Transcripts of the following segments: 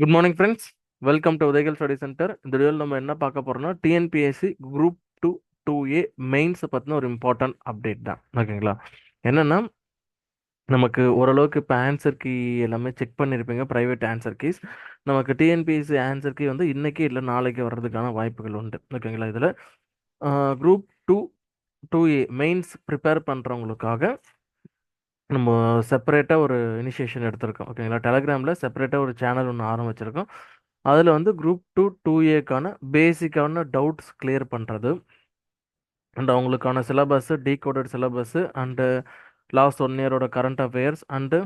Good morning friends welcome to Udhayakal study centre இந்த வீடியோவில் நம்ம என்ன பார்க்க போறோம்னா TNPSC group two two A மெயின்ஸை பற்றின ஒரு இம்பார்ட்டன்ட் அப்டேட் தான். ஓகேங்களா என்னென்னா நமக்கு ஓரளவுக்கு இப்போ ஆன்சர் கீ எல்லாமே செக் பண்ணியிருப்பீங்க ப்ரைவேட் ஆன்சர் கீஸ் நமக்கு டிஎன்பிஎஸ்சி ஆன்சர் கீ வந்து இன்றைக்கி இல்லை நாளைக்கு வர்றதுக்கான வாய்ப்புகள் உண்டு. ஓகேங்களா இதில் group two two A mains prepare பண்ணுறவங்களுக்காக நம்ம செப்பரேட்டாக ஒரு இனிஷியேஷன் எடுத்திருக்கோம். ஓகேங்களா டெலகிராமில் செப்பரேட்டாக ஒரு சேனல் ஒன்று ஆரம்பிச்சிருக்கோம். அதில் வந்து குரூப் டூ டூ ஏக்கான பேசிக்கான டவுட்ஸ் கிளியர் பண்ணுறது அண்ட் அவங்களுக்கான syllabus decoded syllabus and last one இயரோட current affairs and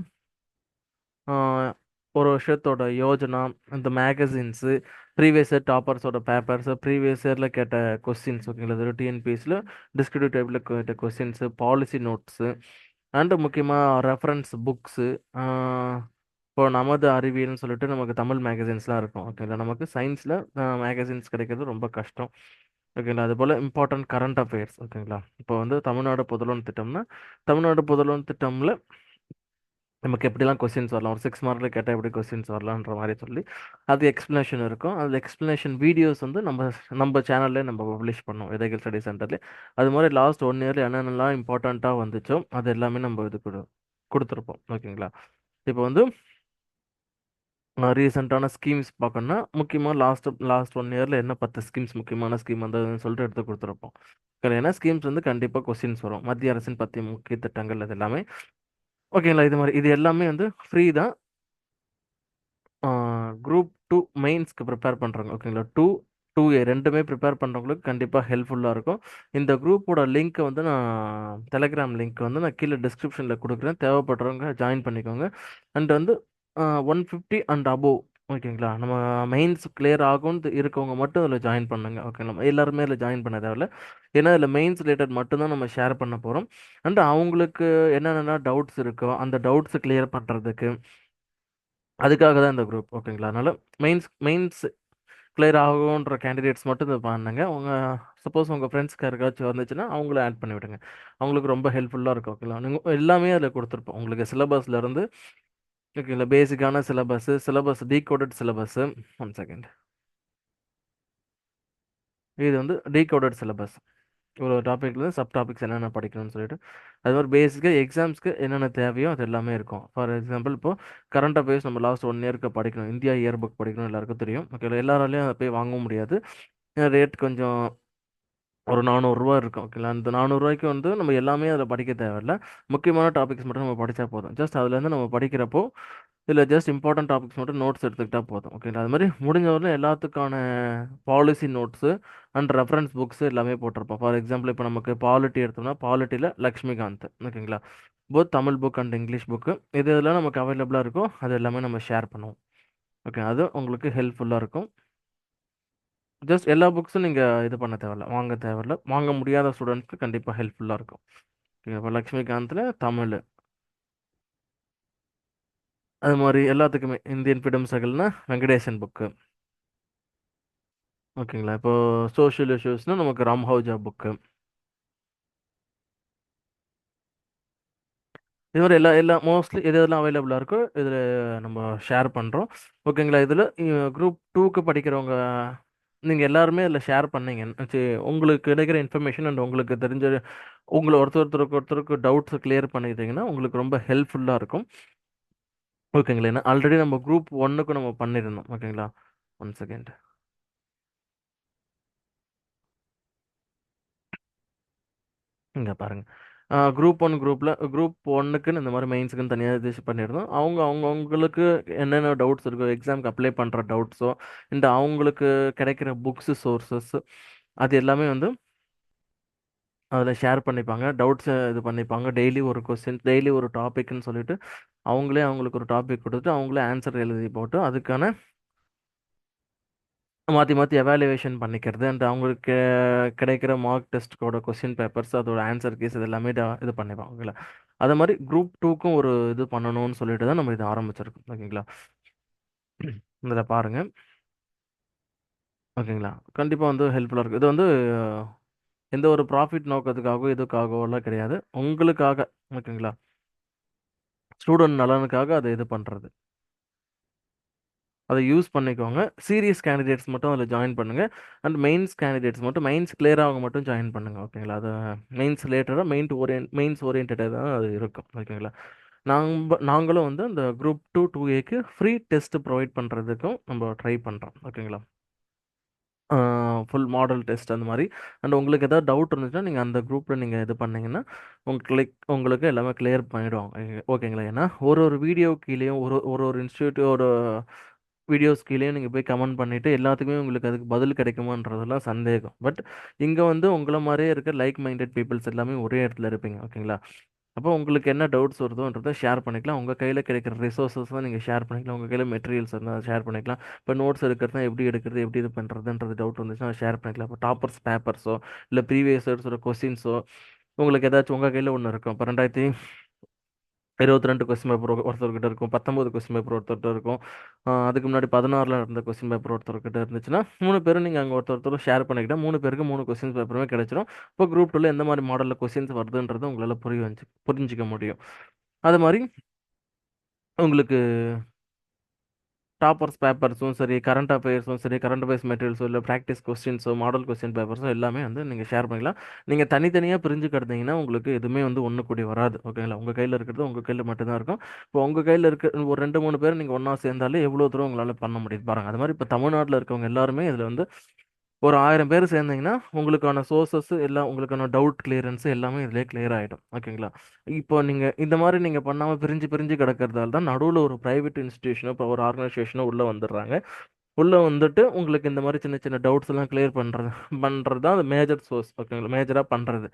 ஒரு வருஷத்தோட யோஜனா இந்த மேகசின்ஸு ப்ரீவியஸ் இயர் டாப்பர்ஸோட பேப்பர்ஸு ப்ரீவியஸ் இயரில் கேட்ட கொஸ்டின்ஸ் ஓகேங்களா இது டிஎன்பிஎஸில் டிஸ்கிரிப்டிவ் டைப்பில் கேட்ட கொஸ்டின்ஸு பாலிசி நோட்ஸு அண்டு முக்கியமாக ரெஃபரன்ஸ் புக்ஸு இப்போ நமது அறிவியல்னு சொல்லிட்டு நமக்கு தமிழ் மேகசின்ஸ்லாம் இருக்கும். ஓகேங்களா நமக்கு சயின்ஸில் மேகசின்ஸ் கிடைக்கிறது ரொம்ப கஷ்டம். ஓகேங்களா அதுபோல் இம்பார்ட்டன்ட் கரண்ட் அஃபேர்ஸ் ஓகேங்களா இப்போ வந்து தமிழ்நாடு புதலோன் திட்டம்னா தமிழ்நாடு புதலோன் திட்டமில் நமக்கு எப்படிலாம் கொஸ்டின்ஸ் வரலாம்? ஒரு சிக்ஸ் மார்க்கில் கேட்டால் எப்படி கொஸ்டின்ஸ் வரலான்ற மாதிரி சொல்லி அது எக்ஸ்ப்ளனேஷன் இருக்கும். அது எக்ஸ்ப்ளனேஷன் வீடியோஸ் வந்து நம்ம நம்ம சேனல்லே நம்ம பப்ளிஷ் பண்ணோம் விதைகள் ஸ்டடி சென்டர்லேயே அது மாதிரி லாஸ்ட் ஒன் இயரில் என்னென்னலாம் இம்பார்ட்டண்ட்டாக வந்துச்சோ அது எல்லாமே நம்ம இது கொடு கொடுத்துருப்போம். ஓகேங்களா? இப்போ வந்து ரீசெண்டான ஸ்கீம்ஸ் பார்க்கணுன்னா முக்கியமாக லாஸ்ட் லாஸ்ட் ஒன் இயரில் என்ன பத்து ஸ்கீம்ஸ் முக்கியமான ஸ்கீம் வந்ததுன்னு சொல்லிட்டு எடுத்து கொடுத்துருப்போம். ஏன்னா ஸ்கீம்ஸ் வந்து கண்டிப்பாக கொஸ்டின்ஸ் வரும். மத்திய அரசின் பற்றிய முக்கிய திட்டங்கள் அது எல்லாமே. ஓகேங்களா இது மாதிரி இது எல்லாமே வந்து ஃப்ரீ தான். குரூப் டூ மெயின்ஸ்க்கு ப்ரிப்பேர் பண்ணுறாங்க ஓகேங்களா? டூ டூ ஏ ரெண்டுமே ப்ரிப்பேர் பண்ணுறவங்களுக்கு கண்டிப்பாக ஹெல்ப்ஃபுல்லாக இருக்கும். இந்த குரூப்போட லிங்க்கை வந்து நான் டெலகிராம் லிங்க் வந்து நான் கீழே டிஸ்கிரிப்ஷனில் கொடுக்குறேன். தேவைப்படுறவங்க ஜாயின் பண்ணிக்கோங்க. அண்ட் வந்து ஒன் ஃபிஃப்டி அண்ட் அபோவ் ஓகேங்களா? நம்ம மெயின்ஸ் கிளியர் ஆகும்னு இருக்கவங்க மட்டும் அதில் ஜாயின் பண்ணுங்க ஓகேங்களா? எல்லாருமே அதில் ஜாயின் பண்ண தேவையில்ல. ஏன்னா அதில் மெயின்ஸ் ரிலேட்டட் மட்டும்தான் நம்ம ஷேர் பண்ண போகிறோம் அண்ட் அவங்களுக்கு என்னென்ன டவுட்ஸ் இருக்கோ அந்த டவுட்ஸை கிளியர் பண்ணுறதுக்கு அதுக்காக தான் இந்த குரூப் ஓகேங்களா? அதனால் மெயின்ஸ் மெயின்ஸ் கிளியர் ஆகுன்ற கேண்டிடேட்ஸ் மட்டும் இது பண்ணுங்க. உங்கள் சப்போஸ் உங்கள் ஃப்ரெண்ட்ஸ்க்கு யாருக்காச்சும் வந்துச்சுன்னா அவங்கள ஆட் பண்ணி விடுங்க. அவங்களுக்கு ரொம்ப ஹெல்ப்ஃபுல்லாக இருக்கும் ஓகேங்களா? நீங்கள் எல்லாமே அதில் கொடுத்துருப்போம். உங்களுக்கு சிலபஸ்லேருந்து ஓகேங்களா? பேசிக்கான syllabus syllabus decoded syllabus one second இது வந்து டீகோடட் சிலபஸ் ஒரு டாப்பிக்லேருந்து சப் டாபிக்ஸ் என்னென்ன படிக்கணும்னு சொல்லிட்டு அது மாதிரி பேசிக்காக எக்ஸாம்ஸ்க்கு என்னென்ன தேவையோ அது எல்லாமே இருக்கும். ஃபார் எக்ஸாம்பிள் இப்போது கரண்ட் அஃபேர்ஸ் நம்ம லாஸ்ட் ஒன் இயர்க்கு படிக்கணும். இந்தியா இயர் புக் படிக்கணும் எல்லாருக்கும் தெரியும். ஓகே எல்லாராலையும் அதை போய் வாங்க முடியாது. ரேட் கொஞ்சம் ஒரு நானூறுரூவா இருக்கும் ஓகேங்களா? அந்த நானூறுரூவாய்க்கு வந்து நம்ம எல்லாமே அதில் படிக்க தேவையில்ல. முக்கியமான டாபிக்ஸ் மட்டும் நம்ம படித்தா போதும். ஜஸ்ட் அதுலேருந்து நம்ம படிக்கிறப்போ இல்லை ஜஸ்ட் இம்பார்ட்டன்ட் டாபிக்ஸ் மட்டும் நோட்ஸ் எடுத்துக்கிட்டால் போதும் ஓகேங்களா? அது மாதிரி முடிஞ்சவரை எல்லாத்துக்கான policy notes and reference books எல்லாமே போட்டிருப்போம். ஃபார் எக்ஸாம்பிள் இப்போ நமக்கு பாலிட்டி எடுத்தோம்னா பாலிட்டியில் லக்ஷ்மிகாந்த் ஓகேங்களா? Both Tamil book and English book இது இதெல்லாம் நமக்கு அவைலபிளாக இருக்கோ அது எல்லாமே நம்ம ஷேர் பண்ணுவோம். ஓகே அது உங்களுக்கு ஹெல்ப்ஃபுல்லாக இருக்கும். ஜஸ்ட் எல்லா புக்ஸும் நீங்கள் இது பண்ண தேவையில்ல. வாங்க தேவையில்ல. வாங்க முடியாத ஸ்டூடெண்ட்ஸ்க்கு கண்டிப்பாக ஹெல்ப்ஃபுல்லாக இருக்கும். இப்போ லக்ஷ்மிகாந்தில் தமிழ். அது மாதிரி எல்லாத்துக்குமே இந்தியன் ஃப்ரீடம் சகல்னா வெங்கடேசன் புக்கு ஓகேங்களா? இப்போ சோஷியல் இஷ்யூஸ்னால் நமக்கு ராம்ஹவுஜா புக்கு இது மாதிரி எல்லா எல்லா மோஸ்ட்லி எது எதெல்லாம் அவைலபிளாக இருக்கோ இதில் நம்ம ஷேர் பண்ணுறோம் ஓகேங்களா? இதில் குரூப் டூக்கு படிக்கிறவங்க நீங்கள் எல்லாருமே அதில் ஷேர் பண்ணீங்க. சரி உங்களுக்கு கிடைக்கிற இன்ஃபர்மேஷன் அண்ட் உங்களுக்கு தெரிஞ்ச உங்களை ஒருத்தர் ஒருத்தருக்கு ஒருத்தருக்கு டவுட்ஸ் கிளியர் பண்ணிக்கிட்டீங்கன்னா உங்களுக்கு ரொம்ப ஹெல்ப்ஃபுல்லாக இருக்கும். ஓகேங்களா ஏன்னா ஆல்ரெடி நம்ம குரூப் ஒன்றுக்கு நம்ம பண்ணியிருந்தோம் ஓகேங்களா ஒன் செகண்ட் இங்கே பாருங்கள் குரூப் ஒன் குரூப்பில் குரூப் ஒன்றுக்குன்னு இந்த மாதிரி மெயின்ஸுக்குன்னு தனியாக இது பண்ணியிருந்தோம். அவங்க அவங்கவுங்களுக்கு என்னென்ன டவுட்ஸ் இருக்கோ எக்ஸாமுக்கு அப்ளை பண்ணுற டவுட்ஸோ இந்த அவங்களுக்கு கிடைக்கிற புக்ஸு சோர்ஸஸ் அது எல்லாமே வந்து அதில் ஷேர் பண்ணிப்பாங்க. டவுட்ஸை இது பண்ணிப்பாங்க. டெய்லி ஒரு கொஸ்டின் டெய்லி ஒரு டாபிக்னு சொல்லிட்டு அவங்களே அவங்களுக்கு ஒரு டாபிக் கொடுத்து அவங்களே ஆன்சர் எழுதி போட்டு அதுக்கான மாற்றி மாற்றி எவாலுவேஷன் பண்ணிக்கிறது அண்ட் அவங்களுக்கு கிடைக்கிற மார்க் டெஸ்ட்டோட கொஸ்டின் பேப்பர்ஸ் அதோட ஆன்சர் கேஸ் இது எல்லாமே இது பண்ணிப்பாங்க ஓகேங்களா அது மாதிரி குரூப் டூக்கும் ஒரு இது பண்ணணும்னு சொல்லிட்டு தான் நம்ம இதை ஆரம்பிச்சிருக்கோம் ஓகேங்களா இதில் பாருங்கள் ஓகேங்களா கண்டிப்பாக வந்து ஹெல்ப்ஃபுல்லாக இருக்குது இது வந்து எந்த ஒரு ப்ராஃபிட் நோக்கத்துக்காகவோ இதுக்காகவோலாம் கிடையாது. உங்களுக்காக ஓகேங்களா ஸ்டூடெண்ட் நலனுக்காக அதை இது பண்ணுறது அதை யூஸ் பண்ணிக்கோங்க. சீரியஸ் கேண்டிடேட்ஸ் மட்டும் அதில் ஜாயின் பண்ணுங்கள் அண்ட் மெயின்ஸ் கேண்டிடேட்ஸ் மட்டும் மெயின்ஸ் கிளியர் ஆக மட்டும் ஜாயின் பண்ணுங்கள் ஓகேங்களா அது மெயின்ஸ் ரிலேட்டடாக மெயின் ஓரியன் மெயின்ஸ் ஓரியன்டாக தான் அது இருக்கும். ஓகேங்களா நாம்ப நாங்களும் வந்து அந்த குரூப் டூ டூ ஏக்கு ஃப்ரீ டெஸ்ட் ப்ரொவைட் பண்ணுறதுக்கும் நம்ம ட்ரை பண்ணுறோம் ஓகேங்களா ஃபுல் மாடல் டெஸ்ட் அந்த மாதிரி. அண்ட் உங்களுக்கு எதாவது டவுட் இருந்துச்சுன்னா நீங்கள் அந்த குரூப்பில் நீங்கள் இது பண்ணிங்கன்னா உங்களுக்கு உங்களுக்கு எல்லாமே கிளியர் பண்ணிவிடுவாங்க ஓகேங்களா ஏன்னா ஒரு ஒரு வீடியோ கீழேயும் ஒரு ஒரு ஒரு இன்ஸ்டியூட்டோட வீடியோஸ் கீழேயும் நீங்கள் போய் கமெண்ட் பண்ணிவிட்டு எல்லாத்துக்குமே உங்களுக்கு அதுக்கு பதில் கிடைக்குமான்றதெல்லாம் சந்தேகம். பட் இங்கே வந்து உங்களை மாதிரியே இருக்க லைக் மைண்டட் பீப்புள்ஸ் எல்லாமே ஒரே இடத்துல இருப்பீங்க ஓகேங்களா? அப்போ உங்களுக்கு என்ன டவுட்ஸ் வருதோன்றதை ஷேர் பண்ணிக்கலாம். உங்கள் கையில் கிடைக்கிற ரிசோர்ஸஸ் தான் நீங்கள் ஷேர் பண்ணிக்கலாம். உங்கள் கையில் மெட்டீரியல்ஸ் இருந்தால் ஷேர் பண்ணிக்கலாம். இப்போ நோட்ஸ் எடுக்கிறதுனா எப்படி எடுக்கிறது எப்படி இது பண்ணுறதுன்றது டவுட் வந்துச்சுன்னா ஷேர் பண்ணிக்கலாம். இப்போ டாப்பர்ஸ் பேப்பர்ஸோ இல்லை ப்ரீவியஸ் இயர்ஸோட கொஸ்டின்ஸோ உங்களுக்கு ஏதாச்சும் உங்கள் கையில் ஒன்று இருக்கும் இப்போ ரெண்டாயிரத்தி இருபத்தி ரெண்டு கொஸ்டின் பேப்பர் ஒருத்தர்கிட்ட இருக்கும். பத்தொம்பது கொஸ்டின் பேப்பர் ஒருத்தர்கிட்ட இருக்கும். அதுக்கு முன்னாடி பதினாறில் இருந்த கொஸ்டின் பேப்பர் ஒருத்தர்கிட்ட இருந்துச்சுன்னா மூணு பேரும் நீங்கள் அங்கே ஒருத்தர் ஒருத்தர் ஷேர் பண்ணிக்கிட்டால் மூணு பேருக்கு மூணு கொஸ்டின் பேப்பருமே கிடைச்சிரும். இப்போ குரூப் டூவில் எந்த மாதிரி மாடலில் கொஸ்டின்ஸ் வருதுன்றது உங்களால் புரிய வந்து புரிஞ்சிக்க முடியும். அது மாதிரி உங்களுக்கு டாப்பர்ஸ் பேப்பர்ஸும் சரி கரண்ட் அஃபேர்ஸும் சரி கரண்ட் அஃபேர்ஸ் மெட்டீரியல்ஸோ இல்லை ப்ராக்டிஸ் கொஸ்டின்ஸோ மாடல் கொஸ்டின் பேப்பர்ஸோ எல்லாமே வந்து நீங்கள் ஷேர் பண்ணிக்கலாம். நீங்கள் தனித்தனியாக பிரிஞ்சு கிடந்தீங்கன்னா உங்களுக்கு எதுவுமே வந்து ஒன்று கூடி வராது. ஓகேங்களா உங்கள் கையில் இருக்கிறது உங்கள் கையில் மட்டும்தான் இருக்கும். இப்போ உங்கள் கையில் இருக்க ஒரு ரெண்டு மூணு பேர் நீங்கள் ஒன்றா சேர்ந்தாலே எவ்வளோ தூரம் உங்களால் பண்ண முடியுது பாருங்கள் அது மாதிரி இப்போ தமிழ்நாட்டில் இருக்கவங்க எல்லாருமே இதில் வந்து ஒரு ஆயிரம் பேர் சேர்ந்தீங்கன்னா உங்களுக்கான சோர்சஸ் எல்லாம் உங்களுக்கான டவுட் கிளியரன்ஸ் எல்லாமே இதிலே கிளியர் ஆகிடும் ஓகேங்களா இப்போ நீங்கள் இந்த மாதிரி நீங்கள் பண்ணாமல் பிரிஞ்சு பிரிஞ்சு கிடக்கிறதால தான் நடுவில் ஒரு ப்ரைவேட் இன்ஸ்டியூஷனோ இப்போ ஒரு ஆர்கனைசேஷனோ உள்ளே வந்துடுறாங்க. உள்ளே வந்துட்டு உங்களுக்கு இந்த மாதிரி சின்ன சின்ன டவுட்ஸ் எல்லாம் கிளியர் பண்ணுறது பண்ணுறது தான் அது மேஜர் சோர்ஸ் ஓகேங்களா மேஜராக பண்ணுறது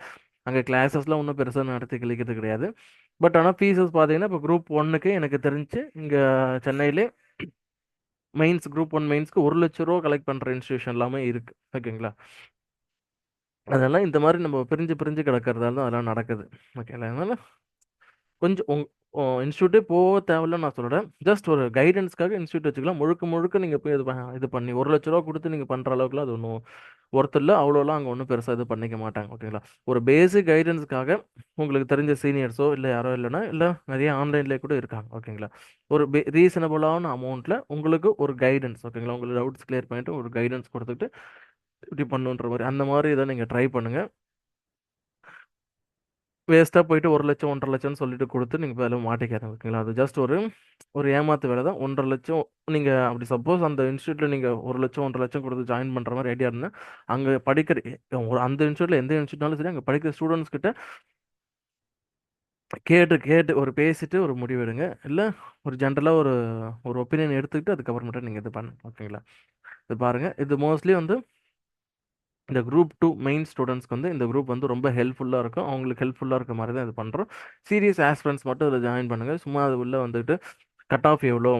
அங்கே கிளாஸஸ்லாம் ஒன்றும் பெருசாக நடத்தி கிளிக்கிறது கிடையாது. பட் ஆனால் ஃபீஸஸ் பார்த்தீங்கன்னா இப்போ குரூப் ஒன்றுக்கு எனக்கு தெரிஞ்சு இங்கே சென்னையிலே மெயின்ஸ் குரூப் ஒன் மெயின்ஸ்க்கு ஒரு லட்ச ரூபா கலெக்ட் பண்ணுற இன்ஸ்டியூஷன் எல்லாமே இருக்குது ஓகேங்களா? அதெல்லாம் இந்த மாதிரி நம்ம பிரிஞ்சு பிரிஞ்சு கிடக்கிறதால தான் அதெல்லாம் நடக்குது. ஓகேங்களா? அதனால கொஞ்சம் உங் இன்ஸ்டியூட்டே போக தேவையில்ல நான் சொல்கிறேன் ஜஸ்ட் ஒரு கைடன்ஸ்க்காக இன்ஸ்டியூட் வச்சுக்கலாம். முழுக்க முழுக்க நீங்கள் போய் இது ப- இது பண்ணி ஒரு லட்ச ரூபா கொடுத்து நீங்கள் பண்ணுற அளவுக்குலாம் அது ஒன்றும் ஒருத்தர் இல்லை. அவ்வளோலாம் அங்கே ஒன்றும் பெருசாக இது பண்ணிக்க மாட்டாங்க. ஓகேங்களா ஒரு பேசிக் கைடன்ஸ்க்காக உங்களுக்கு தெரிஞ்ச சீனியர்ஸோ இல்லை யாரோ இல்லைன்னா இல்லை நிறைய ஆன்லைன்லேயே கூட இருக்காங்க. ஓகேங்களா ஒரு பே ரீசனபுளான அமௌண்ட்டில் உங்களுக்கு ஒரு கைடன்ஸ் ஓகேங்களா உங்களுக்கு டவுட்ஸ் கிளியர் பண்ணிட்டு ஒரு கைடன்ஸ் கொடுத்துட்டு இப்படி பண்ணுன்ற மாதிரி அந்த மாதிரி இதை நீங்கள் ட்ரை பண்ணுங்கள் வேஸ்ட்டாக போயிட்டு ஒரு லட்சம் ஒன்றரை லட்சம்னு சொல்லிட்டு கொடுத்து நீங்கள் அதில் மாட்டிக்காதீங்க ஓகேங்களா? அது ஜஸ்ட் ஒரு ஒரு ஏமாத்து வேலை தான். ஒன்றரை லட்சம் நீங்கள் அப்படி சப்போஸ் அந்த இன்ஸ்டியூட்டில் நீங்கள் ஒரு லட்சம் ஒன்றரை லட்சம் கொடுத்து ஜாயின் பண்ணுற மாதிரி ஐடியா இருந்தால் அங்கே படிக்கிற ஒரு அந்த இன்ஸ்டியூட்டில் எந்த இன்ஸ்டியூட்னாலும் சரி அங்கே படிக்கிற ஸ்டூடெண்ட்ஸ் கிட்ட கேட்டு கேட்டு ஒரு பேசிட்டு ஒரு முடிவு எடுங்க. இல்லை ஒரு ஜென்ரலாக ஒரு ஒரு ஒப்பீனியன் எடுத்துக்கிட்டு அதுக்கப்புறமேட்டு நீங்கள் இது பண்ணுங்க ஓகேங்களா? இது பாருங்கள் இது மோஸ்ட்லி வந்து இந்த குரூப் டூ மெயின் ஸ்டூடெண்ட்ஸ்க்கு வந்து இந்த குரூப் வந்து ரொம்ப ஹெல்ப்ஃபுல்லாக இருக்கும். அவங்களுக்கு ஹெல்ப்ஃபுல்லாக இருக்க மாதிரி தான் இது பண்ணுறோம் சீரியஸ் ஆஸ்பிரன்ஸ் மட்டும் இதில் ஜாயின் பண்ணுங்கள் சும்மா அது உள்ளே வந்துட்டு கட் ஆஃப் எவ்வளோ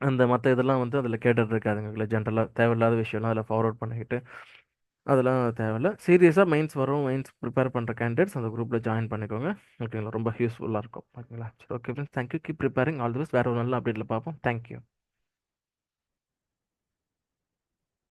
அந்த மற்ற இதெல்லாம் வந்து அதில் கேட்டுட்டு இருக்காதுங்க. இல்லை ஜென்ரலாக தேவையில்லாத விஷயம்லாம் அதில் ஃபார்வர்ட் பண்ணிக்கிட்டு அதெல்லாம் தேவையில்ல. சீரியஸாக மெயின்ஸ் வரும். மெயின்ஸ் ப்ரிப்பேர் பண்ணுற கேண்டிடேட்ஸ் அந்த குரூப்பில் ஜாயின் பண்ணிக்கோங்க. ஓகேங்களா ரொம்ப யூஸ்ஃபுல்லாக இருக்கும். ஓகேங்களா சரி okay friends thank you keep preparing all the best வேறு ஒரு நல்ல அப்டேட்டில் பார்ப்போம். தேங்க்யூ